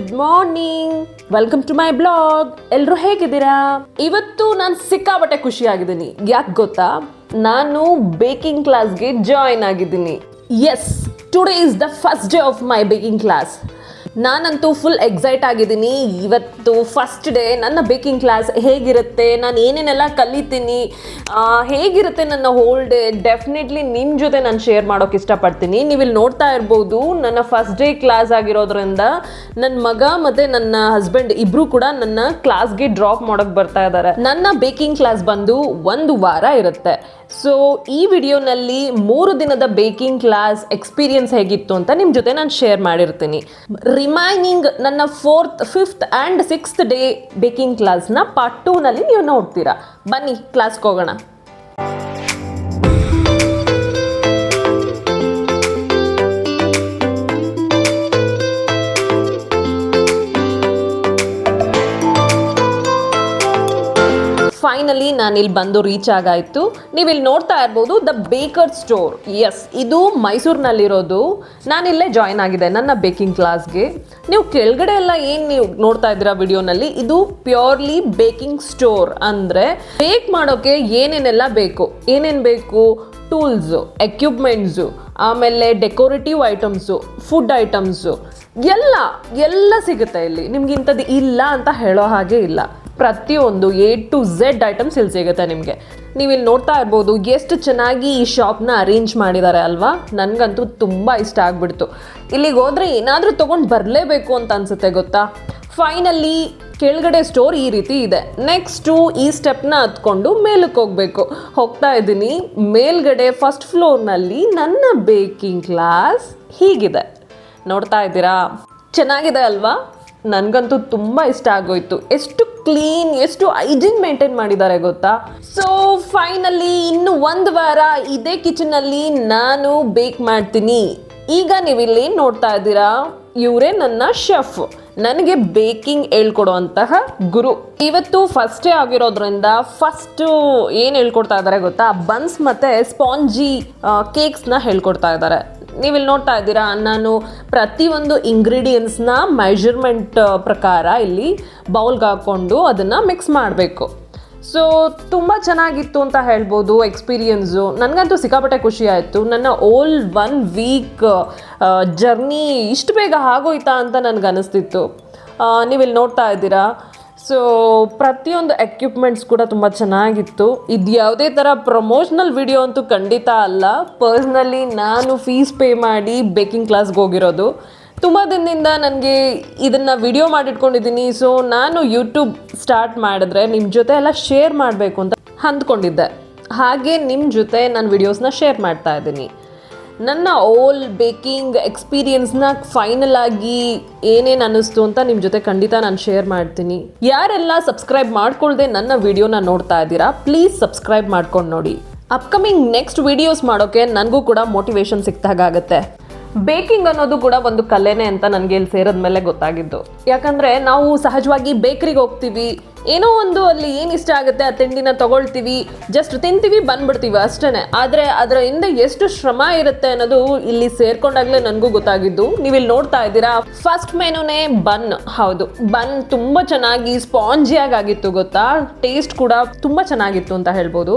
Good morning welcome to my blog ಎಲ್ಲರೂ ಹೇಗಿದ್ದೀರಾ? ಇವತ್ತು ನಾನು ಸಿಕ್ಕಾಬಟ್ಟೆ ಖುಷಿಯಾಗಿದ್ದೀನಿ. ಯಾಕೆ ಗೊತ್ತಾ? ನಾನು ಬೇಕಿಂಗ್ ಕ್ಲಾಸ್ಗೆ ಜಾಯಿನ್ ಆಗಿದ್ದೀನಿ. Yes today is the first day of my baking class ನಾನಂತೂ ಫುಲ್ ಎಕ್ಸೈಟ್ ಆಗಿದ್ದೀನಿ. ಇವತ್ತು ಫಸ್ಟ್ ಡೇ ನನ್ನ ಬೇಕಿಂಗ್ ಕ್ಲಾಸ್ ಹೇಗಿರುತ್ತೆ, ನಾನು ಏನೇನೆಲ್ಲ ಕಲಿತೀನಿ ಹೇಗಿರುತ್ತೆ ನನ್ನ ಹೋಲ್ ಡೇ ಡೆಫಿನೆಟ್ಲಿ ನಿಮ್ಮ ಜೊತೆ ನಾನು ಶೇರ್ ಮಾಡೋಕೆ ಇಷ್ಟಪಡ್ತೀನಿ. ನೀವು ಇಲ್ಲಿ ನೋಡ್ತಾ ಇರ್ಬೋದು, ನನ್ನ ಫಸ್ಟ್ ಡೇ ಕ್ಲಾಸ್ ಆಗಿರೋದ್ರಿಂದ ನನ್ನ ಮಗ ಮತ್ತು ನನ್ನ ಹಸ್ಬೆಂಡ್ ಇಬ್ಬರು ಕೂಡ ನನ್ನ ಕ್ಲಾಸ್ಗೆ ಡ್ರಾಪ್ ಮಾಡೋಕೆ ಬರ್ತಾ ಇದ್ದಾರೆ ನನ್ನ ಬೇಕಿಂಗ್ ಕ್ಲಾಸ್ ಬಂದು ಒಂದು ವಾರ ಇರುತ್ತೆ. ಸೊ ಈ ವಿಡಿಯೋನಲ್ಲಿ ಮೂರು ದಿನದ ಬೇಕಿಂಗ್ ಕ್ಲಾಸ್ ಎಕ್ಸ್ಪೀರಿಯನ್ಸ್ ಹೇಗಿತ್ತು ಅಂತ ನಿಮ್ಮ ಜೊತೆ ನಾನು ಶೇರ್ ಮಾಡಿರ್ತೀನಿ. ರಿಮೈನಿಂಗ್ ನನ್ನ fourth fifth and sixth day baking ಕ್ಲಾಸ್ನ ಪಾರ್ಟ್ ಟೂನಲ್ಲಿ ನೀವು ನೋಡ್ತೀರಾ. ಬನ್ನಿ ಕ್ಲಾಸ್ಗೆ ಹೋಗೋಣ. ಫೈನಲಿ ನಾನು ಇಲ್ಲಿ ಬಂದು ರೀಚ್ ಆಗಾಯಿತು. ನೀವು ಇಲ್ಲಿ ನೋಡ್ತಾ ಇರ್ಬೋದು ದ ಬೇಕರ್ ಸ್ಟೋರ್ ಎಸ್ ಇದು ಮೈಸೂರಿನಲ್ಲಿರೋದು. ನಾನಿಲ್ಲೇ ಜಾಯ್ನ್ ಆಗಿದೆ ನನ್ನ ಬೇಕಿಂಗ್ ಕ್ಲಾಸ್ಗೆ ನೀವು ಕೆಳಗಡೆ ಎಲ್ಲ ಏನು ನೀವು ನೋಡ್ತಾ ಇದ್ದೀರಾ ವಿಡಿಯೋನಲ್ಲಿ, ಇದು ಪ್ಯೂರ್ಲಿ ಬೇಕಿಂಗ್ ಸ್ಟೋರ್ ಅಂದರೆ ಬೇಕ್ ಮಾಡೋಕ್ಕೆ ಏನೇನೆಲ್ಲ ಬೇಕು? ಏನೇನು ಬೇಕು? ಟೂಲ್ಸು ಎಕ್ವಿಪ್ಮೆಂಟ್ಸು ಆಮೇಲೆ ಡೆಕೋರೇಟಿವ್ ಐಟಮ್ಸು ಫುಡ್ ಐಟಮ್ಸು ಎಲ್ಲ ಎಲ್ಲ ಸಿಗುತ್ತೆ ಇಲ್ಲಿ. ನಿಮ್ಗೆ ಇಂಥದ್ದು ಇಲ್ಲ ಅಂತ ಹೇಳೋ ಹಾಗೆ ಇಲ್ಲ. ಪ್ರತಿಯೊಂದು ಎ ಟು ಝೆಡ್ ಐಟಮ್ಸ್ ಇಲ್ಲಿ ಸಿಗುತ್ತೆ ನಿಮಗೆ. ನೀವು ಇಲ್ಲಿ ನೋಡ್ತಾ ಇರ್ಬೋದು ಎಷ್ಟು ಚೆನ್ನಾಗಿ ಈ ಶಾಪ್ನ ಅರೇಂಜ್ ಮಾಡಿದ್ದಾರೆ ಅಲ್ವಾ? ನನಗಂತೂ ತುಂಬ ಇಷ್ಟ ಆಗ್ಬಿಡ್ತು. ಇಲ್ಲಿಗೆ ಹೋದರೆ ಏನಾದರೂ ತೊಗೊಂಡು ಬರಲೇಬೇಕು ಅಂತ ಅನ್ಸುತ್ತೆ ಗೊತ್ತಾ? ಫೈನಲಿ ಕೆಳಗಡೆ ಸ್ಟೋರ್ ಈ ರೀತಿ ಇದೆ. ನೆಕ್ಸ್ಟು ಈ ಸ್ಟೆಪ್ನ ಹತ್ಕೊಂಡು ಮೇಲಕ್ಕೆ ಹೋಗಬೇಕು. ಹೋಗ್ತಾ ಇದ್ದೀನಿ. ಮೇಲ್ಗಡೆ ಫಸ್ಟ್ ಫ್ಲೋರ್ನಲ್ಲಿ ನನ್ನ ಬೇಕಿಂಗ್ ಕ್ಲಾಸ್ ಹೀಗಿದೆ. ನೋಡ್ತಾ ಇದ್ದೀರಾ? ಚೆನ್ನಾಗಿದೆ ಅಲ್ವಾ? ನನಗಂತೂ ತುಂಬ ಇಷ್ಟ ಆಗೋಯ್ತು. ಎಷ್ಟು ಕ್ಲೀನ್ ಎಷ್ಟು ಹೈಜಿನ್ ಮೇಂಟೈನ್ ಮಾಡಿದ್ದಾರೆ ಗೊತ್ತಾ? ಸೊ ಫೈನಲಿ ಇನ್ನು ಒಂದು ವಾರ ಇದೇ ಕಿಚನಲ್ಲಿ ನಾನು ಬೇಕ್ ಮಾಡ್ತೀನಿ. ಈಗ ನೀವು ಇಲ್ಲಿ ನೋಡ್ತಾ ಇದ್ದೀರಾ? ಇವರೇ ನನ್ನ ಶೆಫ್ ನನಗೆ ಬೇಕಿಂಗ್ ಹೇಳ್ಕೊಡುವಂತಹ ಗುರು. ಇವತ್ತು ಫಸ್ಟೇ ಆಗಿರೋದ್ರಿಂದ ಫಸ್ಟು ಏನು ಹೇಳ್ಕೊಡ್ತಾ ಇದ್ದಾರೆ ಗೊತ್ತಾ? ಬನ್ಸ್ ಮತ್ತು ಸ್ಪಾಂಜಿ ಕೇಕ್ಸ್ನ ಹೇಳ್ಕೊಡ್ತಾ ಇದ್ದಾರೆ. ನೀವು ಇಲ್ಲಿ ನೋಡ್ತಾ ಇದ್ದೀರಾ, ನಾನು ಪ್ರತಿಯೊಂದು ಇಂಗ್ರೀಡಿಯೆಂಟ್ಸ್ನ ಮೆಷರ್ಮೆಂಟ್ ಪ್ರಕಾರ ಇಲ್ಲಿ ಬೌಲ್ಗೆ ಹಾಕ್ಕೊಂಡು ಅದನ್ನು ಮಿಕ್ಸ್ ಮಾಡಬೇಕು. ಸೊ ತುಂಬ ಚೆನ್ನಾಗಿತ್ತು ಅಂತ ಹೇಳ್ಬೋದು ಎಕ್ಸ್ಪೀರಿಯನ್ಸು ನನಗಂತೂ ಸಿಕ್ಕಾಪಟ್ಟೆ ಖುಷಿ ಆಯಿತು. ನನ್ನ ಓಲ್ ಒನ್ ವೀಕ್ ಜರ್ನಿ ಇಷ್ಟು ಬೇಗ ಆಗೋಯ್ತಾ ಅಂತ ನನಗೆ ಅನಿಸ್ತಿತ್ತು ನೀವು ಇಲ್ಲಿ ನೋಡ್ತಾ ಇದ್ದೀರಾ ಸೊ ಪ್ರತಿಯೊಂದು ಎಕ್ವಿಪ್ಮೆಂಟ್ಸ್ ಕೂಡ ತುಂಬ ಚೆನ್ನಾಗಿತ್ತು. ಇದು ಯಾವುದೇ ಥರ ಪ್ರಮೋಷನಲ್ ವಿಡಿಯೋ ಅಂತೂ ಖಂಡಿತ ಅಲ್ಲ. ಪರ್ಸ್ನಲಿ ನಾನು ಫೀಸ್ ಪೇ ಮಾಡಿ ಬೇಕಿಂಗ್ ಕ್ಲಾಸ್ಗೆ ಹೋಗಿರೋದು. ತುಂಬ ದಿನದಿಂದ ನನಗೆ ಇದನ್ನು ವಿಡಿಯೋ ಮಾಡಿಟ್ಕೊಂಡಿದ್ದೀನಿ ಸೊ ನಾನು ಯೂಟ್ಯೂಬ್ ಸ್ಟಾರ್ಟ್ ಮಾಡಿದ್ರೆ ನಿಮ್ಮ ಜೊತೆ ಎಲ್ಲ ಶೇರ್ ಮಾಡಬೇಕು ಅಂತ ಅಂದ್ಕೊಂಡಿದ್ದೆ. ಹಾಗೆ ನಿಮ್ಮ ಜೊತೆ ನಾನು ವಿಡಿಯೋಸ್ನ ಶೇರ್ ಮಾಡ್ತಾ ಇದ್ದೀನಿ. ನನ್ನ ಓಲ್ ಬೇಕಿಂಗ್ ಎಕ್ಸ್ಪೀರಿಯನ್ಸ್ನ ಫೈನಲ್ ಆಗಿ ಏನೇನು ಅನ್ನಿಸ್ತು ಅಂತ ನಿಮ್ಮ ಜೊತೆ ಖಂಡಿತ ನಾನು ಶೇರ್ ಮಾಡ್ತೀನಿ. ಯಾರೆಲ್ಲ ಸಬ್ಸ್ಕ್ರೈಬ್ ಮಾಡ್ಕೊಳ್ದೆ ನನ್ನ ವಿಡಿಯೋನ ನೋಡ್ತಾ ಇದ್ದೀರಾ ಪ್ಲೀಸ್ ಸಬ್ಸ್ಕ್ರೈಬ್ ಮಾಡ್ಕೊಂಡು ನೋಡಿ. ಅಪ್ಕಮಿಂಗ್ ನೆಕ್ಸ್ಟ್ ವಿಡಿಯೋಸ್ ಮಾಡೋಕ್ಕೆ ನನಗೂ ಕೂಡ ಮೋಟಿವೇಶನ್ ಸಿಕ್ತಾಗುತ್ತೆ ಬೇಕಿಂಗ್ ಅನ್ನೋದು ಕೂಡ ಒಂದು ಕಲೆನೇ ಅಂತ ನನಗೆ ಇಲ್ಲಿ ಸೇರಿದ ಮೇಲೆ ಗೊತ್ತಾಗಿದ್ದು. ಯಾಕಂದರೆ ನಾವು ಸಹಜವಾಗಿ ಬೇಕ್ರಿಗೆ ಹೋಗ್ತೀವಿ ಏನೋ ಒಂದು ಅಲ್ಲಿ ಏನು ಇಷ್ಟ ಆಗುತ್ತೆ, ಆ ತಿಂಡಿನ ತಗೊಳ್ತೀವಿ ಜಸ್ಟ್ ತಿಂತೀವಿ, ಬಂದ್ಬಿಡ್ತೀವಿ ಅಷ್ಟೇ ಆದರೆ ಅದರ ಹಿಂದೆ ಎಷ್ಟು ಶ್ರಮ ಇರುತ್ತೆ ಅನ್ನೋದು ಇಲ್ಲಿ ಸೇರ್ಕೊಂಡಾಗಲೇ ನನಗೂ ಗೊತ್ತಾಗಿದ್ದು. ನೀವು ಇಲ್ಲಿ ನೋಡ್ತಾ ಇದ್ದೀರಾ ಫಸ್ಟ್ ಮೆನುನೇ ಬನ್ ಹೌದು ಬನ್ ತುಂಬ ಚೆನ್ನಾಗಿ ಸ್ಪಾಂಜಿಯಾಗಿ ಆಗಿತ್ತು ಗೊತ್ತಾ? ಟೇಸ್ಟ್ ಕೂಡ ತುಂಬ ಚೆನ್ನಾಗಿತ್ತು ಅಂತ ಹೇಳ್ಬೋದು.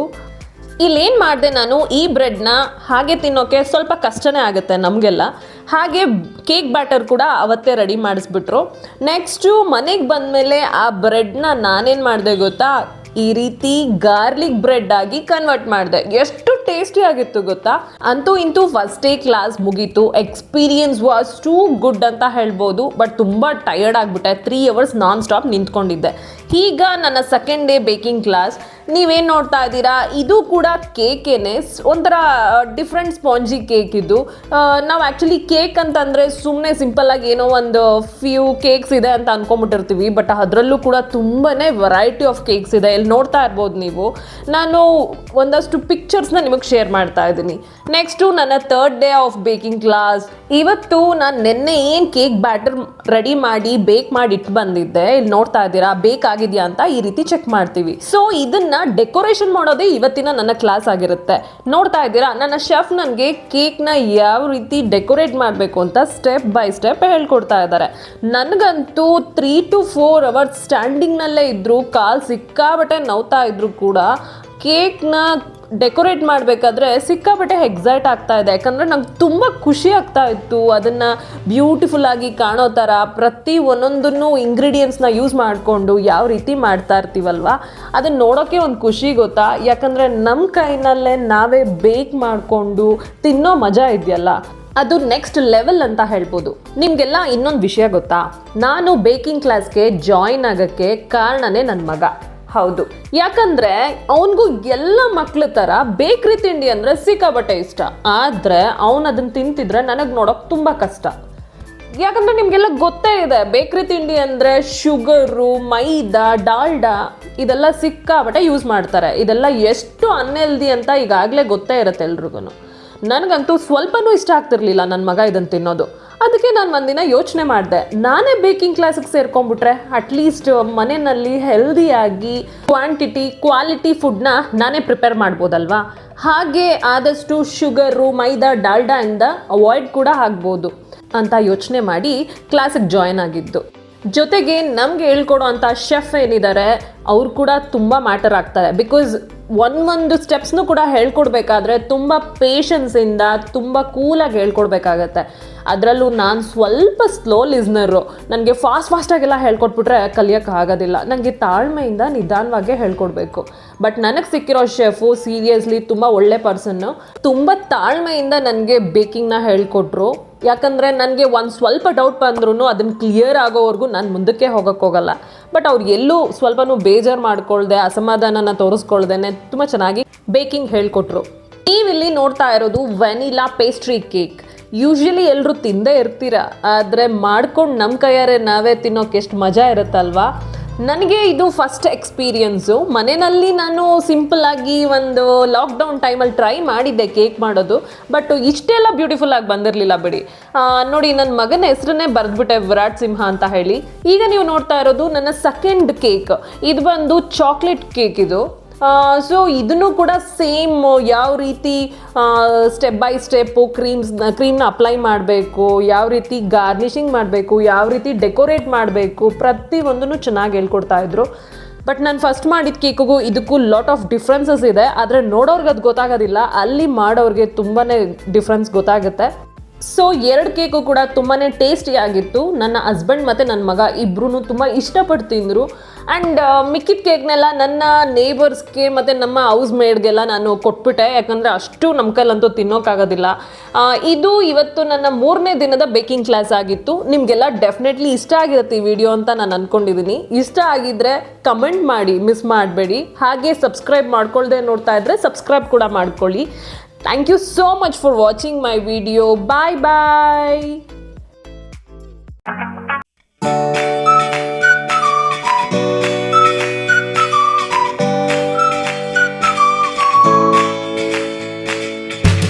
ಇಲ್ಲೇನು ಮಾಡಿದೆ ನಾನು ಈ ಬ್ರೆಡ್ನ ಹಾಗೆ ತಿನ್ನೋಕೆ ಸ್ವಲ್ಪ ಕಷ್ಟನೇ ಆಗುತ್ತೆ ನಮಗೆಲ್ಲ. ಹಾಗೆ ಕೇಕ್ ಬ್ಯಾಟರ್ ಕೂಡ ಅವತ್ತೇ ರೆಡಿ ಮಾಡಿಸ್ಬಿಟ್ರು. ನೆಕ್ಸ್ಟು ಮನೆಗೆ ಬಂದಮೇಲೆ ಆ ಬ್ರೆಡ್ನ ನಾನೇನು ಮಾಡಿದೆ ಗೊತ್ತಾ? ಈ ರೀತಿ ಗಾರ್ಲಿಕ್ ಬ್ರೆಡ್ ಆಗಿ ಕನ್ವರ್ಟ್ ಮಾಡಿದೆ. ಎಷ್ಟು ಟೇಸ್ಟಿ ಆಗಿತ್ತು ಗೊತ್ತಾ? ಅಂತೂ ಇಂತೂ ಫಸ್ಟ್ ಡೇ ಕ್ಲಾಸ್ ಮುಗೀತು. ಎಕ್ಸ್ಪೀರಿಯನ್ಸ್ ವಾಸ್ ಟೂ ಗುಡ್ ಅಂತ ಹೇಳ್ಬೋದು. ಬಟ್ ತುಂಬ ಟಯರ್ಡ್ ಆಗಿಬಿಟ್ಟೆ. ತ್ರೀ ಅವರ್ಸ್ ನಾನ್ ಸ್ಟಾಪ್ ನಿಂತ್ಕೊಂಡಿದ್ದೆ. ಈಗ ನನ್ನ ಸೆಕೆಂಡ್ ಡೇ ಬೇಕಿಂಗ್ ಕ್ಲಾಸ್ ನೀವೇನು ನೋಡ್ತಾ ಇದ್ದೀರಾ? ಇದು ಕೂಡ ಕೇಕೇನೆ. ಒಂಥರ ಡಿಫ್ರೆಂಟ್ ಸ್ಪಾಂಜಿ ಕೇಕ್ ಇದು. ನಾವು ಆ್ಯಕ್ಚುಲಿ ಕೇಕ್ ಅಂತಂದರೆ ಸುಮ್ಮನೆ ಸಿಂಪಲ್ಲಾಗಿ ಏನೋ ಒಂದು ಫ್ಯೂ ಕೇಕ್ಸ್ ಇದೆ ಅಂತ ಅಂದ್ಕೊಂಬಿಟ್ಟಿರ್ತೀವಿ ಬಟ್ ಅದರಲ್ಲೂ ಕೂಡ ತುಂಬಾ ವೆರೈಟಿ ಆಫ್ ಕೇಕ್ಸ್ ಇದೆ. ಇಲ್ಲಿ ನೋಡ್ತಾ ಇರ್ಬೋದು ನೀವು. ನಾನು ಒಂದಷ್ಟು ಪಿಕ್ಚರ್ಸ್ನ ನಿಮಗೆ ಶೇರ್ ಮಾಡ್ತಾ ಇದ್ದೀನಿ. ನೆಕ್ಸ್ಟು ನನ್ನ third day of baking class ಇವತ್ತು ನಾನು ನಿನ್ನೆ ಏನು ಕೇಕ್ ಬ್ಯಾಟರ್ ರೆಡಿ ಮಾಡಿ ಬೇಕ್ ಮಾಡಿ ಇಟ್ಟು ಬಂದಿದ್ದೆ. ಇಲ್ಲಿ ನೋಡ್ತಾ ಇದ್ದೀರಾ? ಬೇಕಾಗಿದೆಯಾ ಅಂತ ಈ ರೀತಿ ಚೆಕ್ ಮಾಡ್ತೀವಿ. ಸೊ ಇದನ್ನ ಅದನ್ನ ಡೆಕೋರೇಷನ್ ಮಾಡೋದೇ ಇವತ್ತಿನ ನನ್ನ ಕ್ಲಾಸ್ ಆಗಿರುತ್ತೆ. ನೋಡ್ತಾ ಇದ್ದೀರಾ? ನನ್ನ ಶೆಫ್ ನನಗೆ ಕೇಕ್ನ ಯಾವ ರೀತಿ ಡೆಕೋರೇಟ್ ಮಾಡಬೇಕು ಅಂತ ಸ್ಟೆಪ್ ಬೈ ಸ್ಟೆಪ್ ಹೇಳ್ಕೊಡ್ತಾ ಇದ್ದಾರೆ. ನನಗಂತೂ ತ್ರೀ ಟು ಫೋರ್ ಅವರ್ಸ್ ಸ್ಟ್ಯಾಂಡಿಂಗ್ನಲ್ಲೇ ಇದ್ದರೂ ಕಾಲು ಸಿಕ್ಕಾಬಟ್ಟೆ ನೋವ್ತಾ ಇದ್ರು ಕೂಡ ಕೇಕ್ನ ಡೆಕೋರೇಟ್ ಮಾಡಬೇಕಾದ್ರೆ ಸಿಕ್ಕಾಪಟ್ಟೆ ಎಕ್ಸೈಟ್ ಆಗ್ತಾ ಇದೆ. ಯಾಕಂದರೆ ನಂಗೆ ತುಂಬ ಖುಷಿ ಆಗ್ತಾ ಇತ್ತು. ಅದನ್ನು ಬ್ಯೂಟಿಫುಲ್ ಆಗಿ ಕಾಣೋ ಥರ ಪ್ರತಿ ಒಂದೊಂದನ್ನು ಇಂಗ್ರೀಡಿಯೆಂಟ್ಸ್ನ ಯೂಸ್ ಮಾಡಿಕೊಂಡು ಯಾವ ರೀತಿ ಮಾಡ್ತಾ ಇರ್ತೀವಲ್ವ? ಅದನ್ನು ನೋಡೋಕ್ಕೆ ಒಂದು ಖುಷಿ ಗೊತ್ತಾ? ಯಾಕಂದರೆ ನಮ್ಮ ಕೈನಲ್ಲೇ ನಾವೇ ಬೇಕ್ ಮಾಡಿಕೊಂಡು ತಿನ್ನೋ ಮಜಾ ಇದೆಯಲ್ಲ? ಅದು ನೆಕ್ಸ್ಟ್ ಲೆವೆಲ್ ಅಂತ ಹೇಳ್ಬೋದು. ನಿಮಗೆಲ್ಲ ಇನ್ನೊಂದು ವಿಷಯ ಗೊತ್ತಾ? ನಾನು ಬೇಕಿಂಗ್ ಕ್ಲಾಸ್ಗೆ ಜಾಯಿನ್ ಆಗೋಕ್ಕೆ ಕಾರಣನೇ ನನ್ನ ಮಗ. ಹೌದು. ಯಾಕಂದ್ರೆ ಅವನಿಗೂ ಎಲ್ಲ ಮಕ್ಳ ತರ ಬೇಕ್ರಿ ತಿಂಡಿ ಅಂದ್ರೆ ಸಿಕ್ಕಾಬಟ್ಟೆ ಇಷ್ಟ. ಆದ್ರೆ ಅವನ್ ಅದನ್ನ ತಿಂತಿದ್ರೆ ನನಗೆ ನೋಡೋಕೆ ತುಂಬಾ ಕಷ್ಟ. ಯಾಕಂದ್ರೆ ನಿಮಗೆಲ್ಲ ಗೊತ್ತೇ ಇದೆ, ಬೇಕ್ರಿ ತಿಂಡಿ ಅಂದ್ರೆ ಶುಗರು, ಮೈದಾ, ಡಾಲ್ಡಾ ಇದೆಲ್ಲ ಸಿಕ್ಕಾಬಟ್ಟೆ ಯೂಸ್ ಮಾಡ್ತಾರೆ. ಇದೆಲ್ಲ ಎಷ್ಟು ಅನ್ಹೆಲ್ದಿ ಅಂತ ಈಗಾಗಲೇ ಗೊತ್ತೇ ಇರುತ್ತೆ ಎಲ್ರಿಗೂ ನನಗಂತೂ ಸ್ವಲ್ಪನೂ ಇಷ್ಟ ಆಗ್ತಿರ್ಲಿಲ್ಲ ನನ್ನ ಮಗ ಇದನ್ನು ತಿನ್ನೋದು. ಅದಕ್ಕೆ ನಾನು ಒಂದಿನ ಯೋಚನೆ ಮಾಡಿದೆ. ನಾನೇ ಬೇಕಿಂಗ್ ಕ್ಲಾಸಿಗೆ ಸೇರ್ಕೊಂಡ್ಬಿಟ್ರೆ ಅಟ್ಲೀಸ್ಟ್ ಮನೆಯಲ್ಲಿ ಹೆಲ್ದಿಯಾಗಿ ಕ್ವಾಂಟಿಟಿ ಕ್ವಾಲಿಟಿ ಫುಡ್ನ ನಾನೇ ಪ್ರಿಪೇರ್ ಮಾಡ್ಬೋದಲ್ವಾ? ಹಾಗೆ ಆದಷ್ಟು ಶುಗರು ಮೈದಾ, ಡಾಲ್ಡಾ ಇಂದ ಅವಾಯ್ಡ್ ಕೂಡ ಆಗ್ಬೋದು ಅಂತ ಯೋಚನೆ ಮಾಡಿ ಕ್ಲಾಸಿಗೆ ಜಾಯ್ನ್ ಆಗಿದ್ದು. ಜೊತೆಗೆ ನಮ್ಗೆ ಹೇಳ್ಕೊಡೋ ಅಂಥ ಶೆಫ್ ಏನಿದ್ದಾರೆ ಅವ್ರು ಕೂಡ ತುಂಬ ಮ್ಯಾಟರ್ ಆಗ್ತಾರೆ. ಬಿಕಾಸ್ ಒಂದೊಂದು ಸ್ಟೆಪ್ಸ್ನು ಕೂಡ ಹೇಳ್ಕೊಡ್ಬೇಕಾದ್ರೆ ತುಂಬ ಪೇಷನ್ಸಿಂದ ತುಂಬ ಕೂಲಾಗಿ ಹೇಳ್ಕೊಡ್ಬೇಕಾಗತ್ತೆ. ಅದರಲ್ಲೂ ನಾನು ಸ್ವಲ್ಪ ಸ್ಲೋ ಲಿಸ್ನರು ನನಗೆ ಫಾಸ್ಟ್ ಫಾಸ್ಟಾಗೆಲ್ಲ ಹೇಳ್ಕೊಟ್ಬಿಟ್ರೆ ಆಗೋದಿಲ್ಲ. ನನಗೆ ತಾಳ್ಮೆಯಿಂದ ನಿಧಾನವಾಗೇ ಹೇಳ್ಕೊಡ್ಬೇಕು. ಬಟ್ ನನಗೆ ಸಿಕ್ಕಿರೋ ಶೆಫು ಸೀರಿಯಸ್ಲಿ ತುಂಬ ಒಳ್ಳೆ ಪರ್ಸನ್ನು ತುಂಬ ತಾಳ್ಮೆಯಿಂದ ನನಗೆ ಬೇಕಿಂಗ್ನ ಹೇಳ್ಕೊಟ್ರು. ಯಾಕಂದರೆ ನನಗೆ ಒಂದು ಸ್ವಲ್ಪ ಡೌಟ್ ಬಂದ್ರೂ ಅದನ್ನು ಕ್ಲಿಯರ್ ಆಗೋವರೆಗೂ ನಾನು ಮುಂದಕ್ಕೆ ಹೋಗೋಕ್ಕೋಗಲ್ಲ ಬಟ್ ಅವ್ರು ಎಲ್ಲೂ ಸ್ವಲ್ಪನೂ ಬೇಜಾರು ಮಾಡ್ಕೊಳ್ದೆ, ಅಸಮಾಧಾನನ ತೋರಿಸ್ಕೊಳ್ದೇ ತುಂಬ ಚೆನ್ನಾಗಿ ಬೇಕಿಂಗ್ ಹೇಳ್ಕೊಟ್ರು. ನೀವಿಲ್ಲಿ ನೋಡ್ತಾ ಇರೋದು ವೆನಿಲಾ ಪೇಸ್ಟ್ರಿ ಕೇಕ್ ಯೂಶ್ವಲಿ ಎಲ್ಲರೂ ತಿಂದೇ ಇರ್ತೀರ, ಆದರೆ ಮಾಡ್ಕೊಂಡು ನಮ್ಮ ಕೈಯಾರೆ ನಾವೇ ತಿನ್ನೋಕೆ ಎಷ್ಟು ಮಜಾ ಇರುತ್ತಲ್ವಾ? ನನಗೆ ಇದು ಫಸ್ಟ್ ಎಕ್ಸ್ಪೀರಿಯನ್ಸು ಮನೆಯಲ್ಲಿ ನಾನು ಸಿಂಪಲ್ ಆಗಿ ಒಂದು ಲಾಕ್ಡೌನ್ ಟೈಮಲ್ಲಿ ಟ್ರೈ ಮಾಡಿದ್ದೆ ಕೇಕ್ ಮಾಡೋದು ಬಟ್ ಇಷ್ಟೆಲ್ಲ ಬ್ಯೂಟಿಫುಲ್ ಆಗಿ ಬಂದಿರಲಿಲ್ಲ ಬಿಡಿ. ನೋಡಿ ನನ್ನ ಮಗನ ಹೆಸರನ್ನೇ ಬರೆದ್ಬಿಟ್ಟೆ ವಿರಾಟ್ ಸಿಂಹ ಅಂತ ಹೇಳಿ. ಈಗ ನೀವು ನೋಡ್ತಾ ಇರೋದು ನನ್ನ ಸೆಕೆಂಡ್ ಕೇಕ್ ಇದು ಬಂದು ಚಾಕ್ಲೇಟ್ ಕೇಕ್ ಇದು. ಸೊ ಇದನ್ನು ಕೂಡ ಸೇಮ್ ಯಾವ ರೀತಿ ಸ್ಟೆಪ್ ಬೈ ಸ್ಟೆಪ್ಪು ಕ್ರೀಮ್ಸ್ ಕ್ರೀಮ್ನ ಅಪ್ಲೈ ಮಾಡಬೇಕು, ಯಾವ ರೀತಿ ಗಾರ್ನಿಷಿಂಗ್ ಮಾಡಬೇಕು, ಯಾವ ರೀತಿ ಡೆಕೋರೇಟ್ ಮಾಡಬೇಕು ಪ್ರತಿಯೊಂದನ್ನು ಚೆನ್ನಾಗಿ ಹೇಳ್ಕೊಡ್ತಾ ಇದ್ರು. ಬಟ್ ನಾನು ಫಸ್ಟ್ ಮಾಡಿದ ಕೇಕಿಗೂ ಇದಕ್ಕೂ ಲಾಟ್ ಆಫ್ ಡಿಫ್ರೆನ್ಸಸ್ ಇದೆ. ಆದರೆ ನೋಡೋರ್ಗೆ ಅದು ಗೊತ್ತಾಗೋದಿಲ್ಲ. ಅಲ್ಲಿ ಮಾಡೋರಿಗೆ ತುಂಬಾ ಡಿಫ್ರೆನ್ಸ್ ಗೊತ್ತಾಗುತ್ತೆ. ಸೊ ಎರಡು ಕೇಕು ಕೂಡ ತುಂಬಾ ಟೇಸ್ಟಿ ಆಗಿತ್ತು. ನನ್ನ ಹಸ್ಬೆಂಡ್ ಮತ್ತು ನನ್ನ ಮಗ ಇಬ್ಬರೂ ತುಂಬ ಇಷ್ಟಪಟ್ಟು ತಿಂದರು. ಆ್ಯಂಡ್ ಮಿಕ್ಕಿದ ಕೇಕ್ನೆಲ್ಲ ನನ್ನ ನೇಬರ್ಸ್ಗೆ ಮತ್ತು ನಮ್ಮ ಹೌಸ್ ಮೇಡ್ಗೆಲ್ಲ ನಾನು ಕೊಟ್ಬಿಟ್ಟೆ. ಯಾಕಂದರೆ ಅಷ್ಟು ನಮ್ಮ ಕೈಲಂತೂ ತಿನ್ನೋಕ್ಕಾಗೋದಿಲ್ಲ ಇದು ಇವತ್ತು ನನ್ನ ಮೂರನೇ ದಿನದ ಬೇಕಿಂಗ್ ಕ್ಲಾಸ್ ಆಗಿತ್ತು. ನಿಮಗೆಲ್ಲ ಡೆಫಿನೆಟ್ಲಿ ಇಷ್ಟ ಆಗಿರುತ್ತೆ ಈ ವಿಡಿಯೋ ಅಂತ ನಾನು ಅಂದ್ಕೊಂಡಿದ್ದೀನಿ ಇಷ್ಟ ಆಗಿದ್ದರೆ ಕಮೆಂಟ್ ಮಾಡಿ ಮಿಸ್ ಮಾಡಬೇಡಿ. ಹಾಗೆ ಸಬ್ಸ್ಕ್ರೈಬ್ ಮಾಡ್ಕೊಳ್ಳದೆ ನೋಡ್ತಾ ಇದ್ದರೆ ಸಬ್ಸ್ಕ್ರೈಬ್ ಕೂಡ ಮಾಡ್ಕೊಳ್ಳಿ. Thank you so much for watching my video. Bye bye.